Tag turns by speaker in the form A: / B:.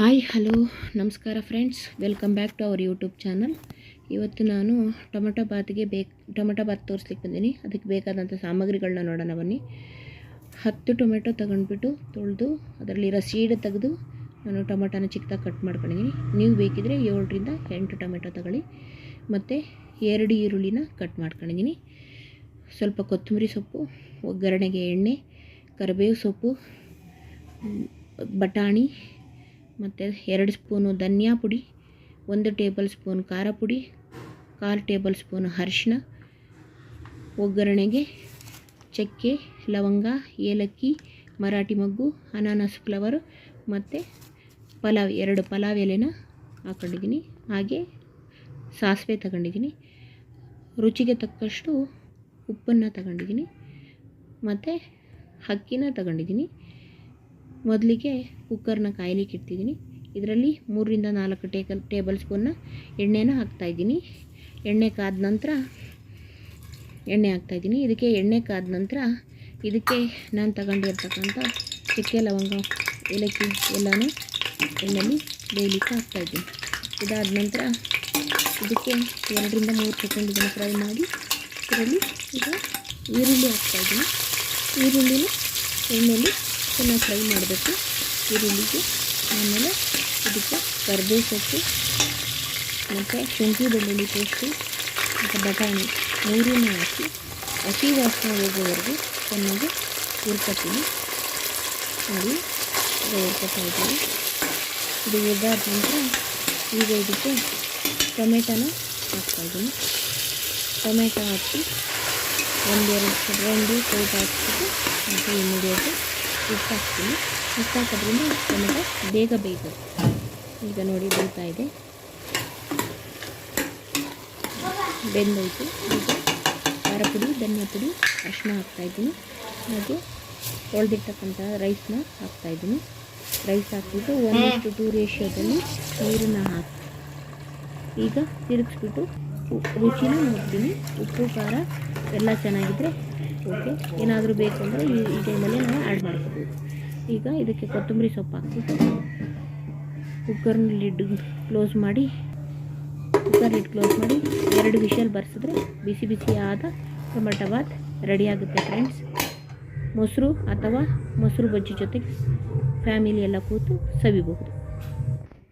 A: Hi, hello, ನಮಸ್ಕಾರ friends. Welcome back to our YouTube channel. ಇವತ್ತು ನಾನು ಟೊಮೆಟೊ ಬಾತ್ಗೆ ಬೇಕು, ಟೊಮೆಟೊ ಬಾತ್ ತೋರಿಸ್ಲಿಕ್ಕೆ ಬಂದೀನಿ. ಅದಕ್ಕೆ ಬೇಕಾದಂಥ ಸಾಮಗ್ರಿಗಳನ್ನ ನೋಡೋಣ ಬನ್ನಿ. ಹತ್ತು ಟೊಮೆಟೊ ತಗೊಂಡ್ಬಿಟ್ಟು ತೊಳೆದು, ಅದರಲ್ಲಿರೋ ಸೀಡ್ ತೆಗೆದು ನಾನು ಟೊಮೆಟೊನ ಚಿಕ್ಕದಾಗಿ ಕಟ್ ಮಾಡ್ಕೊಂಡಿದ್ದೀನಿ ನೀವು ಬೇಕಿದ್ರೆ ಏಳರಿಂದ ಎಂಟು ಟೊಮೆಟೊ ತಗೊಳ್ಳಿ. ಮತ್ತು ಎರಡು ಈರುಳ್ಳಿನ ಕಟ್ ಮಾಡ್ಕೊಂಡಿದ್ದೀನಿ ಸ್ವಲ್ಪ ಕೊತ್ತಂಬರಿ ಸೊಪ್ಪು, ಒಗ್ಗರಣೆಗೆ ಎಣ್ಣೆ, ಕರಿಬೇವು ಸೊಪ್ಪು, ಬಟಾಣಿ ಮತ್ತು ಎರಡು ಸ್ಪೂನು ಧನಿಯಾ ಪುಡಿ, ಒಂದು ಟೇಬಲ್ ಸ್ಪೂನ್ ಖಾರ ಪುಡಿ, ಕಾಲು ಟೇಬಲ್ ಸ್ಪೂನ್ ಅರಿಶಿನ ಒಗ್ಗರಣೆಗೆ ಚಕ್ಕೆ, ಲವಂಗ, ಏಲಕ್ಕಿ, ಮರಾಠಿ ಮಗ್ಗು, ಅನಾನಸ್ ಫ್ಲವರು ಮತ್ತು ಪಲಾವ್, ಎರಡು ಪಲಾವ್ ಎಲೆನ ಹಾಕೊಂಡಿದ್ದೀನಿ. ಹಾಗೆ ಸಾಸಿವೆ ತಗೊಂಡಿದ್ದೀನಿ. ರುಚಿಗೆ ತಕ್ಕಷ್ಟು ಉಪ್ಪನ್ನು ತಗೊಂಡಿದ್ದೀನಿ. ಮತ್ತು ಅಕ್ಕಿನ ತಗೊಂಡಿದ್ದೀನಿ. ಮೊದಲಿಗೆ ಕುಕ್ಕರ್ನ ಕಾಯ್ಲಿಕ್ಕೆ ಇಡ್ತಿದ್ದೀನಿ ಇದರಲ್ಲಿ ಮೂರರಿಂದ ನಾಲ್ಕು ಟೇಕಲ್ ಟೇಬಲ್ ಸ್ಪೂನ್ನ ಎಣ್ಣೆನ ಹಾಕ್ತಾಯಿದ್ದೀನಿ ಎಣ್ಣೆ ಕಾದ ನಂತರ ಎಣ್ಣೆ ಹಾಕ್ತಾಯಿದ್ದೀನಿ ಇದಕ್ಕೆ ಎಣ್ಣೆ ಕಾದ ನಂತರ ಇದಕ್ಕೆ ನಾನು ತಗೊಂಡಿರ್ತಕ್ಕಂಥ ಚಕ್ಕೆ, ಲವಂಗ, ಏಲಕ್ಕಿ ಎಲ್ಲನೂ ಎಣ್ಣೆಲಿ ಬೇಯಲಿಕ್ಕೆ ಹಾಕ್ತಾಯಿದ್ದೀನಿ ಇದಾದ ನಂತರ ಇದಕ್ಕೆ ಎರಡರಿಂದ ಮೂರು ಸೆಕೆಂಡ್ ಇದನ್ನು ಫ್ರೈ ಮಾಡಿ, ಇದರಲ್ಲಿ ಈಗ ಈರುಳ್ಳಿ ಹಾಕ್ತಾಯಿದ್ದೀನಿ ಈರುಳ್ಳಿನ ಎಣ್ಣೆಲಿ ಚೆನ್ನಾಗಿ ಫ್ರೈ ಮಾಡಬೇಕು. ಈರುಳ್ಳಿಗೆ ಆಮೇಲೆ ಇದಕ್ಕೆ ಕರ್ಬೇವು ಸೊಪ್ಪು ಮತ್ತು ಶುಂಠಿ ಬೆಳ್ಳುಳ್ಳಿ ಪೇಸ್ಟು, ಮತ್ತು ಬಟಾಣಿ ಮೂರನ್ನು ಹಾಕಿ ಹಸಿ ವಾಸನೆ ಹೋಗೋವರೆಗೂ ಚೆನ್ನಾಗಿ ಹುರ್ಕೊತೀನಿ. ನೋಡಿ ಹುರ್ಕೊತಾ ಇದ್ದೀವಿ ಇದು ಹುರಿದಾದ ನಂತರ ಈಗ ಇದಕ್ಕೆ ಟೊಮೆಟೊನ ಹಾಕ್ತಾಯಿದ್ದೀನಿ ಟೊಮೆಟೊ ಹಾಕಿ ಒಂದೆರಡು, ಒಂದು ಕೋಟ್ ಹಾಕ್ಬಿಟ್ಟು ಮತ್ತು ಇಮಿಡಿಯೇಟು ಉಪ್ಪು ಹಾಕ್ತೀನಿ ಉಪ್ಪು ಹಾಕೋದ್ರಿಂದ ನಮಗೆ ಬೇಗ ಬೇಯ್ತದೆ ಈಗ ನೋಡಿ ಬೇಯ್ತಾ ಇದೆ. ಬೆಂದೋಯ್ತು. ಈಗ ಖಾರ ಪುಡಿ ಧನಿಯಾ ಪುಡಿ ಅರಿಶಿನ ಹಾಕ್ತಾಯಿದ್ದೀನಿ ಹಾಗೆ ತೊಳೆದಿರ್ತಕ್ಕಂಥ ರೈಸ್ನ ಹಾಕ್ತಾಯಿದ್ದೀನಿ ರೈಸ್ ಹಾಕಿಬಿಟ್ಟು ಒಂದಷ್ಟು ಟೂ ರೇಷಿಯೋದಲ್ಲಿ ನೀರನ್ನು ಹಾಕಿ. ಈಗ ತಿರುಗಿಸ್ಬಿಟ್ಟು ರುಚಿನ ನೋಡ್ತೀನಿ. ಉಪ್ಪು, ಖಾರ ಎಲ್ಲ ಚೆನ್ನಾಗಿದ್ದರೆ ಓಕೆ, ಏನಾದರೂ ಬೇಕು ಅಂದರೆ ಈ ಈ ಟೈಮಲ್ಲಿ ನಾವು ಆ್ಯಡ್ ಮಾಡ್ಕೋಬೋದು. ಈಗ ಇದಕ್ಕೆ ಕೊತ್ತಂಬರಿ ಸೊಪ್ಪು ಹಾಕ್ಬಿಟ್ಟು ಕುಕ್ಕರ್ನ ಲಿಡ್ ಕ್ಲೋಸ್ ಮಾಡಿ ಕುಕ್ಕರ್ ಲಿಡ್ ಕ್ಲೋಸ್ ಮಾಡಿ ಎರಡು ವಿಷಲ್ ಬರ್ಸಿದ್ರೆ ಬಿಸಿ ಬಿಸಿ ಆದ ಟೊಮೆಟೊ ಬಾತ್ ರೆಡಿ ಆಗುತ್ತೆ ಫ್ರೆಂಡ್ಸ್ ಮೊಸರು ಅಥವಾ ಮೊಸರು ಬಜ್ಜಿ ಜೊತೆಗೆ ಫ್ಯಾಮಿಲಿ ಎಲ್ಲ ಕೂತು ಸವಿಬಹುದು.